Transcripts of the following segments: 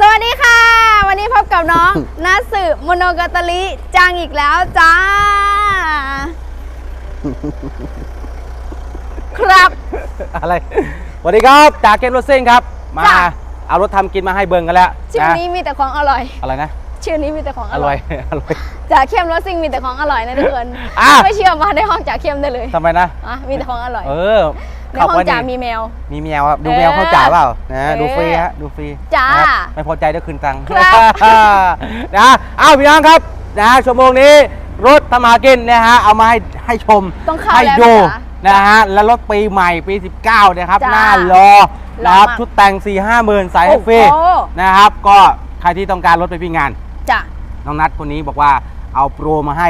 สวัสดีค่ะ วันนี้พบกับน้อง นัสสึโมโนกาตาลิจังอีกแล้วจ้า ครับ อะไรสวัสดีครับจากเกมรถซิ่งครับ มาจ้ะ เอารถทำกินมาให้เบิ่งกันแล้วชื่อนะนี้มีแต่ของอร่อย อะไรนะ ชื่อนี้มีแต่ของออร่ร่ออย ย อร่อย จากเข้มรสซิ่งมีแต่ของอร่อยนะทุกคนอะ ไม่เชื่อมาในห้องจากเข้มได้เลยทำไมนะ อะมีแต่ของอร่อย เออ ในห้องไปจ่านี่มีแมว มีแมวครับดูเออแมวเข้าจ่าเปล่านะเออดูฟรีฮะดูฟรีจ้านะครับไม่พอใจเดี๋ยวคืนตังค์ครับนะอ้าวพี่น้องครับนะชั่วโมงนี้รถทำมากินนะฮะเอามาให้ให้ชมต้องเข้าให้แล้วดูนะจ๊ะนะฮะแล้วรถปีใหม่ปี 19นะครับจ้าหน้ารอนะครับรอมากชุดแต่ง 4 5หมื่นใส่ให้ฟรีโอ้โหนะครับก็ใครที่ต้องการรถไปวิ่งงานจ้ะน้องนัทคนนี้บอกว่าเอาโปรมาให้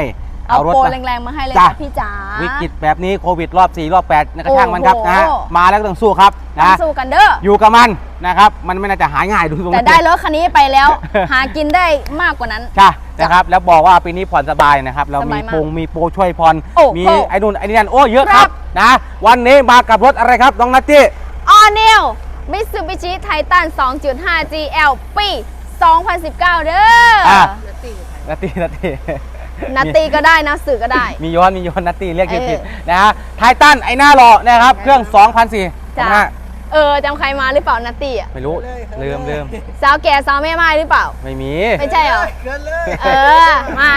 เอารถโปรมาแรงๆมาให้เลยจ้ะค่ะพี่จ๋า วิกฤตแบบนี้โควิดรอบ4รอบ8นะกระช่างมันครับโอ้โห นะฮะมาแล้วก็ต้องสู้ครับต้อนะงสู้กันเด้อ อยู่กับมันนะครับมันไม่น่าจะหายง่ายดูตรงแต่นั้นได้รถคันนี้ไปแล้ว หากินได้มากกว่านั้น ใช่นะครับแล้วบอกว่าปีนี้ผ่อนสบายนะครับเราสมีบายมากโปรงมีโปรช่วยผ่อนโอ้โหมีไอ้นู่นไอ้นี่นั่นโอ้เยอะคครัรับ บนะวันนี้มากับรถอะไรครับน้องนัทตี้ ออนิวมิตซูบิชิไททัน 2.5 GL ปี 2019 เด้ออะอนัตตี้นัตตี้ นัตตีก็ได้นะสื่อก็ได้ มีย้อนมีย้อนนัตตี้เรียกชื่อเออผิดนะฮะไททันไอ้หน้าหล่อนะครับ เครื่อง2,004จ้ะนะฮะเออจำใครมาหรือเปล่านัตตี้อะไม่รู้ลืมลืมสาวแก่สาวแม่ไม้หรือเปล่า ไม่มีไม่ใช่เหรอเออมา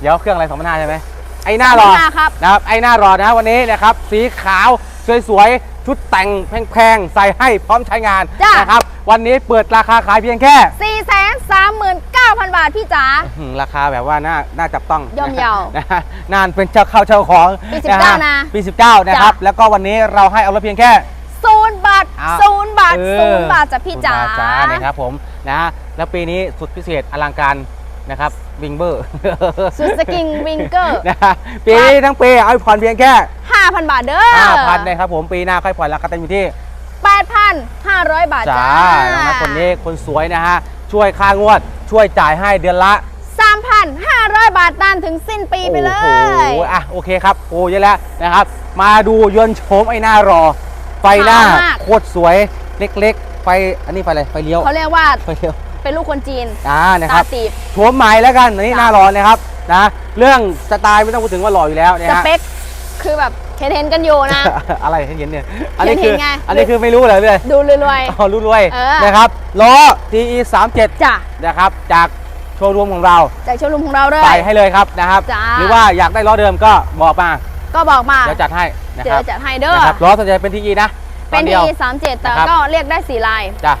เดี๋ยวเครื่องอะไรสองพันห้าใช่ไหมไอ้หน้ารอ2,500ครับนะครับไอ้หน้ารอนะวันนี้นะครับสีขาวสวยๆชุดแต่งแพงๆใส่ให้พร้อมใช้งานจ้ะนะครับวันนี้เปิดราคาขายเพียงแค่ 439,000 บาทพี่จ๋า อื้อหือราคาแบบว่าน่าน่าจับต้องย่อมเยานะฮะนานเป็นเจ้าเข้าเจ้าของปีฮ19นะปี 19 นะครับ จ้ะ แล้วก็วันนี้เราให้เอารถเพียงแค่ ศูนย์บาทอะศูนย์บาทเออศูนย์บาทจ้ะพี่จ๋า ศูนย์บทจ้านะครับผมนะแล้วปีนี้สุดพิเศษอลังการนะครับวิงเบอร์สุดสกิงวิงเกอร์นะฮะปีนี้ทั้งปีเอาผ่อนเพียงแค่5,000 บาทเด้อ5,000นะครับผมปีหน้าค่อยผ่อนราคาเต็มอยู่ที่ 8,500 บาทจ้าจ้าน้องนัทคนนี้คนสวยนะฮะ ช่วยค่างวด ช่วยจ่ายให้เดือนละ 3,500 บาทนานถึงสิ้นปีไปเลโอ้ย โหอะโอเคครับโอ้เยอะแล้วนะครับ มาดูยนต์โฉมไอ้หน้ารอ ไฟหน้าขาวมาก โคตรสวยเล็กๆ ไฟอันนี้ไฟอะไรไฟเลี้ยวเขาเรียกว่าไฟเลี้ยวเป็นลูกคนจีนอ่านะคตารับ ตีบ โฉมใหม่แล้วกันอันนี้จ้ะ หน้ารอนะครับนะเรื่องสไตล์ไม่ต้องพูดถึงว่าหล่ออยู่แล้วนะสฮะเปค คือแบบเห็นเห็นๆกันอยู่นะ อะไรให้เห็นเนี่ยอันนี้เห็คืนอๆไงอันนี้คือไม่รู้เลยเลยดูรวยอ๋อรู้ด้วยเออนะครับล้อ TE 3 7ๆจ้ะนะครับจากโชว์รูมของเราจากโชว์รูมของเราด้วยใส่ให้เลยครับนะครับจ้าหรือว่าอยากได้ล้อเดิมก็บอกมาก็บอกมาเดี๋ยวจัดให้นะเดี๋คยรัวบจัดให้เด้อนะครับล้อส่วนใหญ่เป็น TE นะเป็นตอทีดียวสามเจ็ดแต่นะครับก็เรียกได้สี่ลายจ้ะ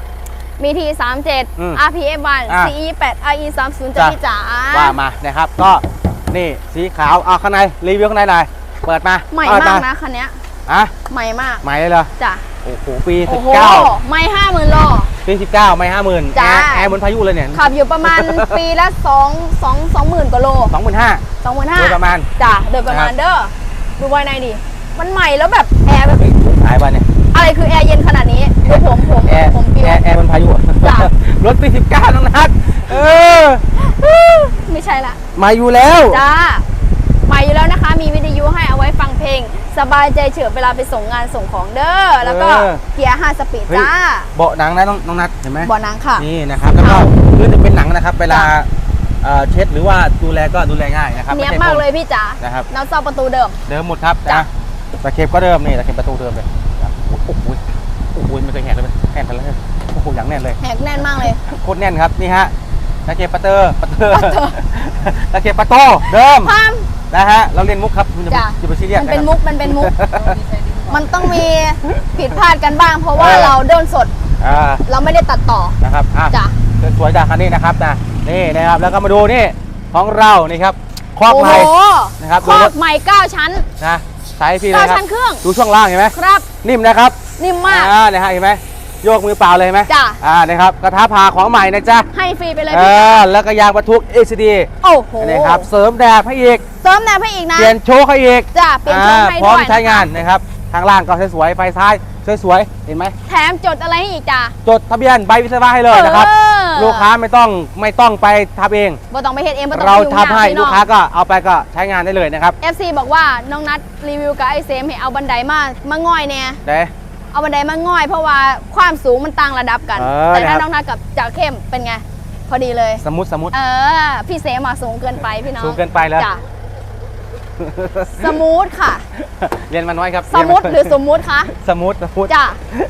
มีทีสามเจ็ดอืม RPF 1อะ CE 8 IE 3 0จ้ะจ้ะพี่จ๋าว่ามานะครับก็นี่สีขาวเอาข้างในรีวิวข้างในหน่อย เปิดมาใหม่เปิดมากนะคันเนี้ยอะใหม่มากใหม่เลยเหรอจ้ะโอ้โหปีโอ้โห19ไม่ห้าหมื่นโลปี19ไม่50,000จ้าแอร์แอร์บนพายุเลยเนี่ยขับอยู่ประมาณปีละสองสองสองหมื่นกว่าโล25,000สองหมื่นห้าโดยประมาณจ้ะโดยประมาณนะครับเด้อดูภายในดิมันใหม่แล้วแบบแอร์แบบเฮ้ยหายไปเนี่ยอะไรคือแอร์เย็นขนาดนี้ดูผมผมแอร์ผมปิวแอร์แอร์บนพายุจ้ะรถปี19น้องนัทเออไม่ใช่ละมาอยู่แล้วจ้า ใหม่อยู่แล้วนะคะ มีวิทยุให้เอาไว้ฟังเพลง สบายใจเฉยเวลาไปส่งงานส่งของเด้อ แล้วก็เออ เกียร์5สปีดเฮ้ยจ้าเบาะหนังนะน้องน้องนัทเห็นไหมบ่อนังค่ะ นี่นะครับแล้วก็เอาคือจะเป็นหนังนะครับเวลาเอ่อเช็ดหรือว่าดูแลก็ดูแลง่ายนะครับเนี้ยบไใช่มากพรเลยพี่จ๋านะครับ น้ำซอกประตูเดิม เดิมหมดครับจ้ะ นะตะเข็บก็เดิมนี่ตะเข็บประตูเดิมเลยโอ้โหโอ้โหไม่เคยแหกเลยแน่นไปแล้วโอ้โหอย่างแน่นเลย แหกแน่นมากเลย โคตรแน่นครับนี่ฮะตะเข็บประเตอร์ประเตอร์ประเตอร์ตะเข็บประโตเดิมพาม นะฮะเราเล่นมุกครับคุณจะจ้ะจะไปซีเรียสมันเป็นะครับมุกมันเป็นมุก มันต้องมีผิดพลาดกันบ้าง เพราะว่าเออเราเดินสดอ่าเราไม่ได้ตัดต่อ นะครับอะจ้ะ สวยๆจากคันนี้นะครับนะนี่นะครับแล้วก็มาดูนี่ของเรานี่ครับครอบโอ้ใหโหม่นะครับ ครอดูรบถใหม่9ชั้น นะใช้พี่เลยเก้าครัชั้นเครื่อง ดูช่วงล่างเห็นไหมครับนิ่มนะครับนิ่มมาก อ่านะฮะเห็นไหม โยกมือเปล่าเลยเห็นไหมจ้ะ อ่านะครับกระทะพาของใหม่นะจ๊ะให้ฟรีไปเลยเอพี่จ๋าอแล้วก็ยางบรรทุก ACD โอ้โหนะครับเสริมแดดให้อีก เติมแนวให้อีกนะ เปลี่ยนโชว์ให้อีกจ้ะเปลี่ยนโชว์ให้อ่าพร้อด้มวยใช้งานนะคะนะครับทางล่างก็สวยๆไฟซ้ายสวยๆเห็นไหมแถมจดอะไรให้อีกจ้ะ จดทะเบียนใบวิศวะให้เลยนะครับ เออ ลูกค้าไม่ต้องไม่ต้องไปทำเอง บ่ต้องไปเฮ็ดเองบ่ต้องเราไปยุ่งทำให้ยพี่น้ลูอกง ค้าก็เอาไปก็ใช้งานได้เลยนะครับ FC บอกว่าน้องนัดรีวิวกับไอเซมให้เอาบันไดมามาง่อยเนี่ยเด้ เอาบันไดมาง่อย เพราะว่าความสูงมันต่างระดับกัน เออแต่ถ้านะครับ น้องนัดกับจ่าเข้มเป็นไง พอดีเลย สมมติสมมติ เออ พี่เสมาสูงเกินไปพี่น้องสูงเกินไปแล้ว จ้ะสมูทค่ะ เรียนมาน้อยครับสมูทหรือสมมุติคะสมูทสมูทจ้ะ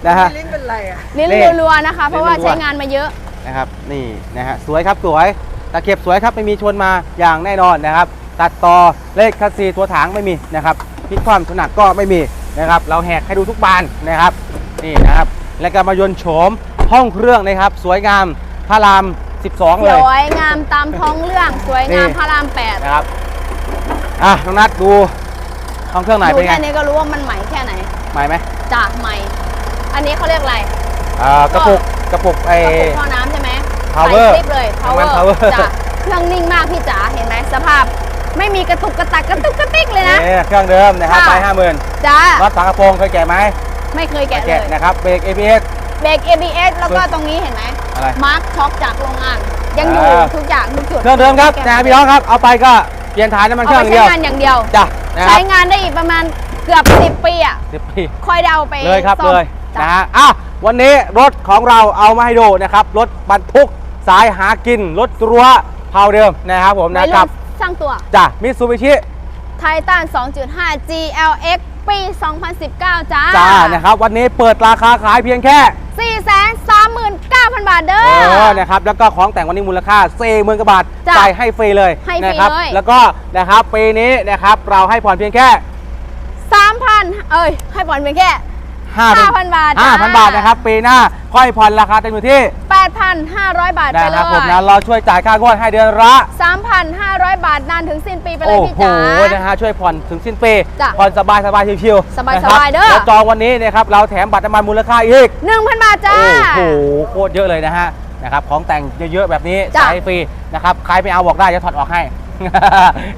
นะฮะ ลิ้นเป็นไรอะ ลิ้นนี่รัวๆนะคะ เพราะว่าลิ้นรัว ใช้งานมาเยอะ นะครับนี่นะฮะสวยครับสวยตะเข็บสวยครับไม่มีชนมาอย่างแน่นอนนะครับ ตัดต่อเลขคัสซีตัวถังไม่มีนะครับพลิกความถนัดก็ไม่มี นะครับ เราแหกให้ดูทุกบานนะครับนี่นะครับ แล้วก็มายนต์โฉมห้องเครื่องนะครับ สวยงามพระราม 12สเลยวยงามตามท้องเรื่องสวยงามนี่พระรามแปดนะครับอะน้องนัดดูห้องเครื่องไหนดูเป็นไงแค่นี้ก็รู้ว่ามันใหม่แค่ไหนใหม่ไหมจ้ะใหม่ อันนี้เขาเรียกอะไรอ่ากระปุกกระปุกไอกระปุกท่อน้ำใช่ไหม Power ใส่คลิปเลยน้ำมัน power Power จ้ะเครื่องนิ่งมากพี่จ๋าเห็นไหมสภาพ ไม่มีกระตุกกระตักกระตุกกระติกเลยนะ นี่เครื่องเดิมนะครับค่ะ ไปห้าหมื่นจ้าน็อตฝากระโปรงเคยแกะไหมไม่เคยแกะเลแกะยนะครับเบรก ABS เบรก ABS แล้วก็ตรงนี้เห็นไหมอะไร มาร์คช็อคจากโรงงาน ยังอยู่เออทุกอย่างทุกจุดเครื่องเดิมครับแกะนะพี่น้องครับเอาไปก็เปลี่ยนฐานน้ำมันเอาเครื่ไปองอย่างใช้เดียวงานอย่างเดียว จ้ะนะคใช้รับงานได้อีกประมาณเกือบ 10 ปีอะสิบปีค่อยเดาไปเลยครับซ่อมเลยจ้ะนะฮะอะวันนี้รถของเราเอามาให้ดูนะครับ รถบรรทุกสายหากิน รถรั้วเผาเดิมนะครับผมวันะยครุ่รับน สร้างตัว จ้ะมิตซูบิชิ ไททัน2.5 GLX ปี 2019 จ้าจ้านะครับ วันนี้เปิดราคาขายเพียงแค่ 439,000 บาทเด้เอออนะครับ แล้วก็ของแต่งวันนี้มูลค่า4 0,000กว่าบาทจ้ะจ่ายให้ฟรีเลยให้ฟรีนะครับเลย แล้วก็นะครับปีนี้นะครับเราให้ผ่อนเพียงแค่ 3,000 เอ้ย ให้ผ่อนเพียงแค่ 5,000 5,000 บาทจ้า5,000 บาทนะครับ ปีหน้าค่อยผ่อนราคาเต็มอยู่ที่ 8,500 บาทไปนะเลครับผมยนะเราช่วยจ่ายค่างวดให้เดือนละ 3,500 บาทนานถึงสิ้นปีไปเลยโอ้พี่โหจ๋านะฮะช่วยผ่อนถึงสิ้นปีจ้ะผ่อนสบายสบายชิวๆสบายนะครัสบายเด้อแล้วจองวันนี้นะครับเราแถมบัตรน้ำมันมูลค่าอีก 1,000 บาทจ้าโอ้โหโคตรเยอะเลยนะฮะนะครับของแต่งเยอะๆแบบนี้จ้ะใช้ฟรีนะครับใครไม่เอาบอกได้จะถอดออกให้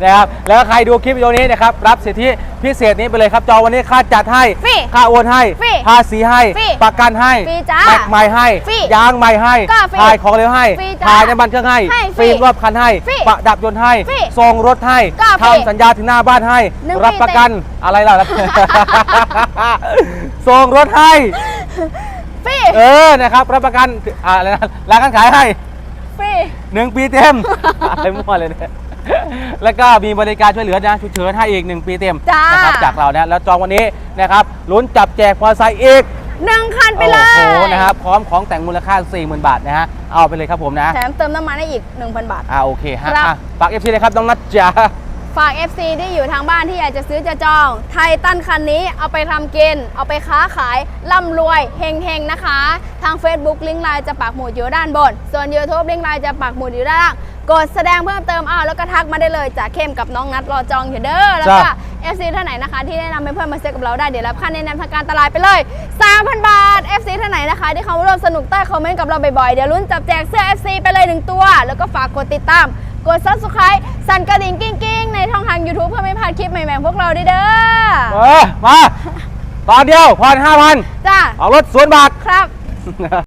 นะครับแล้วใครดูคลิปวิดีโอนี้นะครับรับสิทธิพิเศษนี้ไปเลยครับจองวันนี้ค่าจัดให้ฟรีค่าโอนให้ฟรีภาษีให้ฟรีประกันให้ฟรีจ้าแม็กใหม่ให้ฟรียางใหม่ให้ก็ฟรีถ่ายของเร็วให้ฟรีจ้าถ่ายน้ำมันเครื่องให้ให้ฟรีฟิล์มรอบคันให้ฟรีประดับยนต์ให้ฟรีส่งรถให้ก็ฟรีทำสัญญาถึงหน้าบ้านให้ หนึ่งรับปีประกันอะไรล่ะส่งรถให้ ฟรีเออนะครับ รับประกันอ่าอะไรนะร้านการขายให้ฟรี หนึ่งปีเต็ม อะไรมั่วเลยเนี่ย แล้วก็มีบริการช่วยเหลือนะฉุกเฉินให้อีกหนึ่งปีเต็มจ้าน นะครับจากเรานะแล้วจองวันนี้นะครับลุ้นจับแจกพอไซค์อีกหนึ่งคันไปเลยโอ้โหนะครับพร้อมของแต่งมูลค่า 40,000 บาทนะฮะเอาไปเลยครับผมนะแถมเติมน้ำมันได้อีก 1,000 บาท อ่าโอเคฮะครับ อะฝากเอฟซีเลยครับน้องนัทจ๋าฝาก FC ที่อยู่ทางบ้านที่อยากจะซื้อจะจอง ไททันคันนี้เอาไปทำกิน เอาไปค้าขายร่ำรวยเฮงๆนะคะ ทาง Facebook ลิงก์ไลน์จะปักหมุดอยู่ด้านบน ส่วน YouTube ลิงก์ไลน์จะปักหมุดอยู่ด้านล่าง กดแสดงเพิ่มเติมอ้าวแล้วก็ทักมาได้เลยจากเข้มกับน้องนัดรอจองอยู่เด้อแล้วก็จ้ะ FC ท่านไหนนะคะ ที่แนะนำให้เพื่อนมาซื้อกับเราได้เดี๋ยวรับค่าแนะนำทางการตลาดไปเลย 3,000 บาท FC ท่านไหนนะคะ ที่เขามาร่วมสนุกใต้คอมเมนต์กับเราบ่อยๆเดี๋ยวลุ้นจับแจกเสื้อ FC ไปเลยหนึ่งตัว แล้วก็ฝากกดติดตาม กด subscribe สั่นกระดิ่งกิ้งๆในช่องทาง YouTube เพื่อไม่พลาดคลิปใหม่ๆของพวกเราด้วยเด้อเออมาตอนเดียวผ่อน5,000จ้าออกรถศูนย์บาทครับ